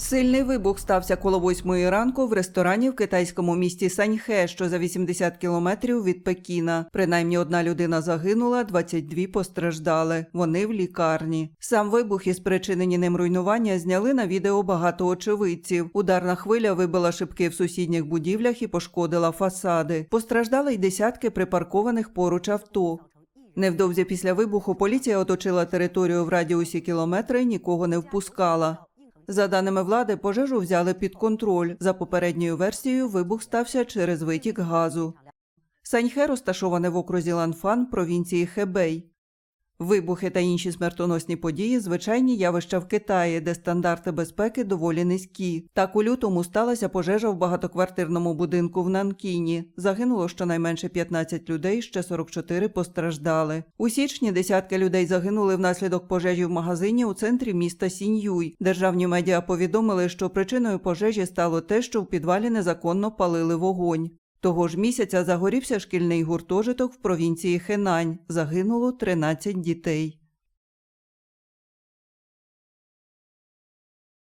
Сильний вибух стався коло восьмої ранку в ресторані в китайському місті Саньхе, що за 80 кілометрів від Пекіна. Принаймні одна людина загинула, 22 постраждали. Вони в лікарні. Сам вибух і спричинені ним руйнування зняли на відео багато очевидців. Ударна хвиля вибила шибки в сусідніх будівлях і пошкодила фасади. Постраждали й десятки припаркованих поруч авто. Невдовзі після вибуху поліція оточила територію в радіусі кілометра і нікого не впускала. За даними влади, пожежу взяли під контроль. За попередньою версією, вибух стався через витік газу. Саньхе розташоване в окрузі Ланфан провінції Хебей. Вибухи та інші смертоносні події звичайні явища в Китаї, де стандарти безпеки доволі низькі. Так у лютому сталася пожежа в багатоквартирному будинку в Нанкіні. Загинуло щонайменше 15 людей, ще 44 постраждали. У січні десятки людей загинули внаслідок пожежі в магазині у центрі міста Сіньюй. Державні медіа повідомили, що причиною пожежі стало те, що в підвалі незаконно палили вогонь. Того ж місяця загорівся шкільний гуртожиток в провінції Хенань. Загинуло 13 дітей.